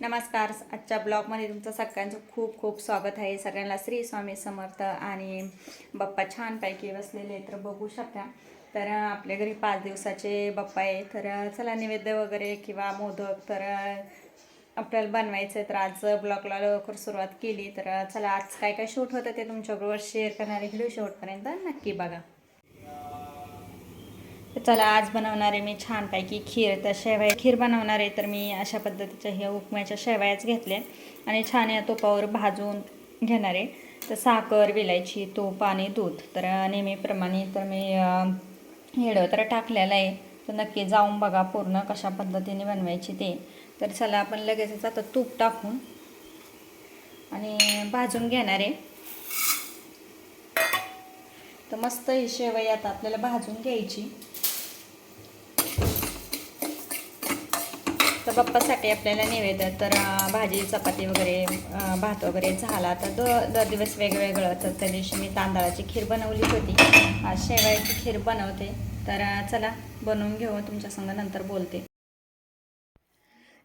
नमस्कार. आजच्या ब्लॉगमध्ये तुमचं सगळ्यांचं खूप खूप स्वागत आहे. सगळ्यांना श्री स्वामी समर्थ आणि बाप्पा छानपैकी बसलेले तर बघू शकता. तर आपल्या घरी पाच दिवसाचे बाप्पा आहे तर चला नैवेद्य वगैरे किंवा मोदक तर आपल्याला बनवायचं आहे तर आज ब्लॉगला लवकर सुरुवात केली तर चला आज काय काय शूट होतं ते तुमच्याबरोबर शेअर करणारे व्हिडिओ शेवटपर्यंत नक्की बघा. चला आज बनवणार आहे मी छानपैकी खीर. तर शेवया खीर बनवणार आहे तर मी अशा पद्धतीच्या ह्या उपम्याच्या शेवयाच घेतल्या आणि छान या तुपावर भाजून घेणार आहे. तर साखर विलायची तूप आणि दूध. तर नेहमीप्रमाणे तर मी हेडं तर टाकलेलं आहे. तर नक्की जाऊन बघा पूर्ण कशा पद्धतीने बनवायची ते. तर चला आपण लगेचच आता तूप टाकून आणि भाजून घेणार आहे. तर मस्त ही शेवई आता आपल्याला भाजून घ्यायची. तर बाप्पासाठी आपल्याला नैवेद्य तर भाजी चपाती वगैरे भात वगैरे झाला तर द दर दिवस वेगवेगळं. तर त्या दिवशी मी तांदळाची खीर बनवली होती. आज शेवयाची खीर बनवते. तर चला बनवून घेऊ. तुमच्या संग नंतर बोलते.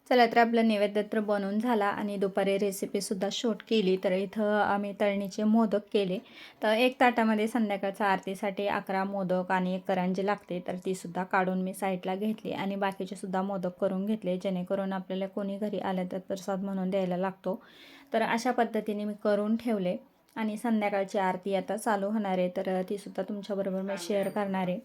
चला तर आपलं नैवेद्य तर बनवून झाला आणि दुपारी रेसिपीसुद्धा शूट केली. तर इथं आम्ही तळणीचे मोदक केले. तर एक ताटामध्ये संध्याकाळच्या आरतीसाठी अकरा मोदक आणि एक करांजी लागते. तर तीसुद्धा काढून मी साईडला घेतली आणि बाकीचे सुद्धा मोदक करून घेतले. जेणेकरून आपल्याला कोणी घरी आलं तर प्रसाद म्हणून द्यायला लागतो. तर अशा पद्धतीने मी करून ठेवले. आणि संध्याकाळची आरती आता चालू होणार आहे. तर तीसुद्धा तुमच्याबरोबर मी शेअर करणार आहे.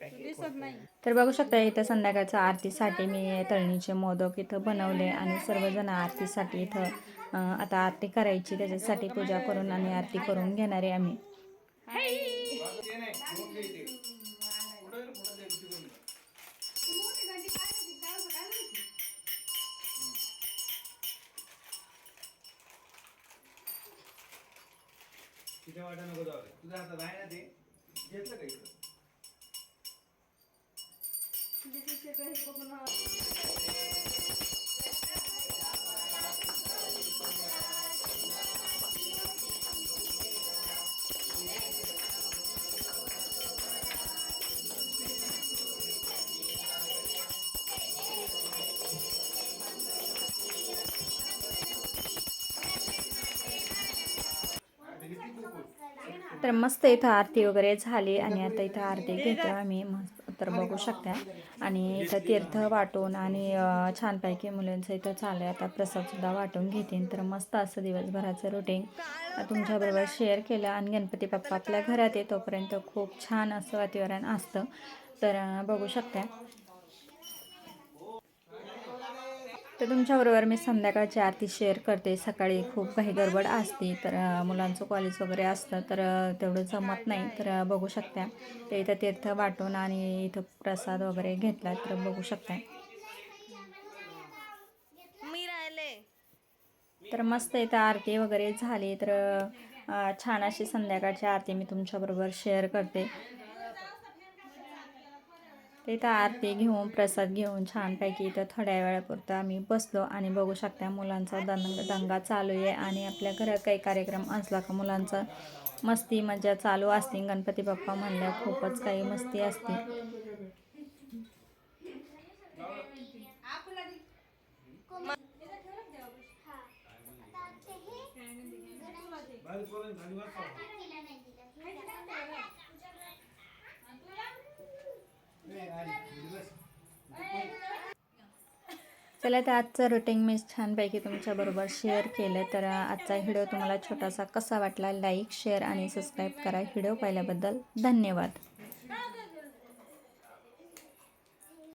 तर बघू शकता इथं संध्याकाळच्या आरतीसाठी मी तळणीचे मोदक इथं बनवले आणि सर्वजण आरतीसाठी इथं आता आरती करायची त्याच्यासाठी पूजा करून आणि आरती करून घेणार आहे आम्ही. तिच्या वाटा नको जाऊ दे. तुझ्या हातात आहे ना ते? घेतलं का तर मस्त इथं आरती वगैरे झाली आणि आता इथं आरती घेतो आम्ही मस्त. तर बघू शकता. आणि इथं तीर्थ वाटून आणि छानपैकी मुलांचं इथं चालू आहे आता प्रसादसुद्धा वाटून घेतील तर मस्त असं दिवसभराचं रुटीन तुमच्याबरोबर शेअर केलं आणि गणपती बाप्पा आपल्या घरात आहे तोपर्यंत खूप छान असं वातावरण असतं. तर बघू शकता. तर तुमच्याबरोबर मी संध्याकाळची आरती शेअर करते. सकाळी खूप काही गडबड असते तर मुलांचं कॉलेज वगैरे असतं तर तेवढं जमत नाही. तर बघू शकता. तर इथं तीर्थ वाटून आणि इथं प्रसाद वगैरे घेतला तर बघू शकता. तर मस्त इथं आरती वगैरे झाली. तर छान अशी संध्याकाळची आरती मी तुमच्याबरोबर शेअर करते. इथं आरती घेऊन प्रसाद घेऊन छानपैकी इथं थोड्या वेळापुरतं आम्ही बसलो आणि बघू शकता मुलांचा दंग दंगा चालू आहे आणि आपल्या घरात काही कार्यक्रम असला का मुलांचा मस्ती मजा चालू असते. गणपती बाप्पा म्हणल्या खूपच काही मस्ती असते. चला तर आजचं रुटीन मी छानपैकी तुमच्याबरोबर शेअर केलं. तर आजचा व्हिडिओ तुम्हाला छोटासा कसा वाटला लाईक शेअर आणि सबस्क्राईब करा. व्हिडिओ पाहिल्याबद्दल धन्यवाद.